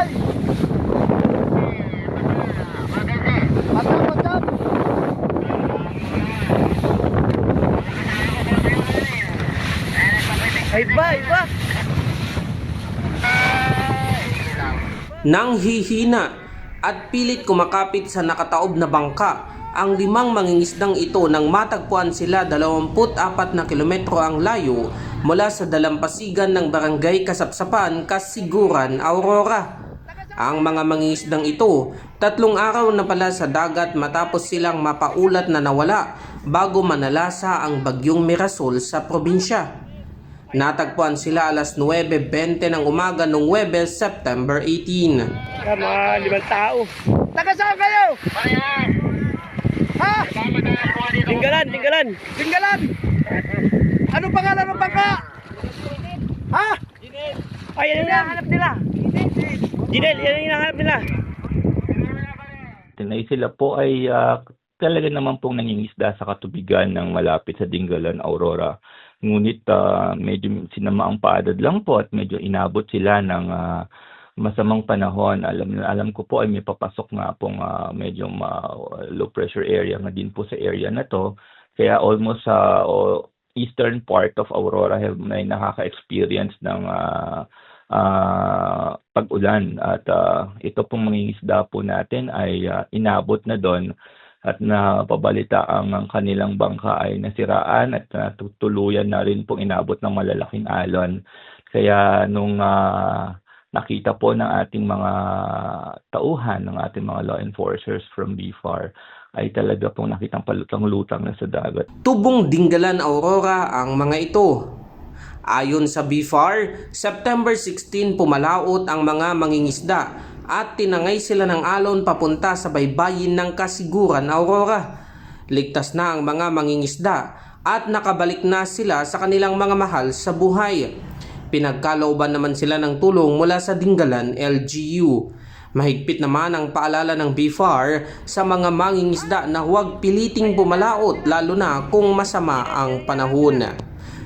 Hoy! Atap! Nang hihina at pilit kumakapit sa nakataob na bangka, ang limang mangingisdang ito nang matagpuan sila 24 na kilometro ang layo mula sa dalampasigan ng barangay Kasapsapan, Kasiguran, Aurora. Ang mga mangingisdang ito, tatlong araw na pala sa dagat matapos silang mapaulat na nawala bago manalasa ang bagyong Mirasol sa probinsya. Natagpuan sila alas 9.20 ng umaga noong Webes, September 18. Yan, mga limang tao. Taga saan kayo? Ha? Tinggalan, tinggalan. Tinggalan. Ano pangalan ng bangka? Ay, yan ang hinahanap nila. Jinel, yan ang hinahanap nila. Tinay sila po ay ah, talaga naman pong nangingisda sa katubigan ng malapit sa Dingalan, Aurora. Ngunit ah, medyo sinama ang paadad lang po at medyo inabot sila ng ah, masamang panahon. Alam alam ko po ay may papasok nga pong ah, medyo ma- low pressure area nga din po sa area na to. Kaya almost sa o- eastern part of Aurora have may nakaka-experience ng ah, ah, pag-ulan at ah, ito pong mangingisda po natin ay ah, inabot na doon at napabalita ang, ang kanilang bangka ay nasiraan at natutuluyan na rin pong inabot ng malalaking alon. Kaya nung ah, nakita po ng ating mga tauhan, ng ating mga law enforcers from BFAR, ay talaga pong nakitang palutang-lutang na sa dagat. Tubong Dinggalan Aurora ang mga ito. Ayon sa BFAR, September 16 pumalaot ang mga mangingisda at tinangay sila ng alon papunta sa baybayin ng Kasiguran, Aurora. Ligtas na ang mga mangingisda at nakabalik na sila sa kanilang mga mahal sa buhay. Pinagkalooban naman sila ng tulong mula sa Dinggalan LGU. Mahigpit naman ang paalala ng BFAR sa mga mangingisda na huwag piliting bumalaot lalo na kung masama ang panahon.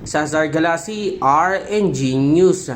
Sa Zargalasi, RNG News.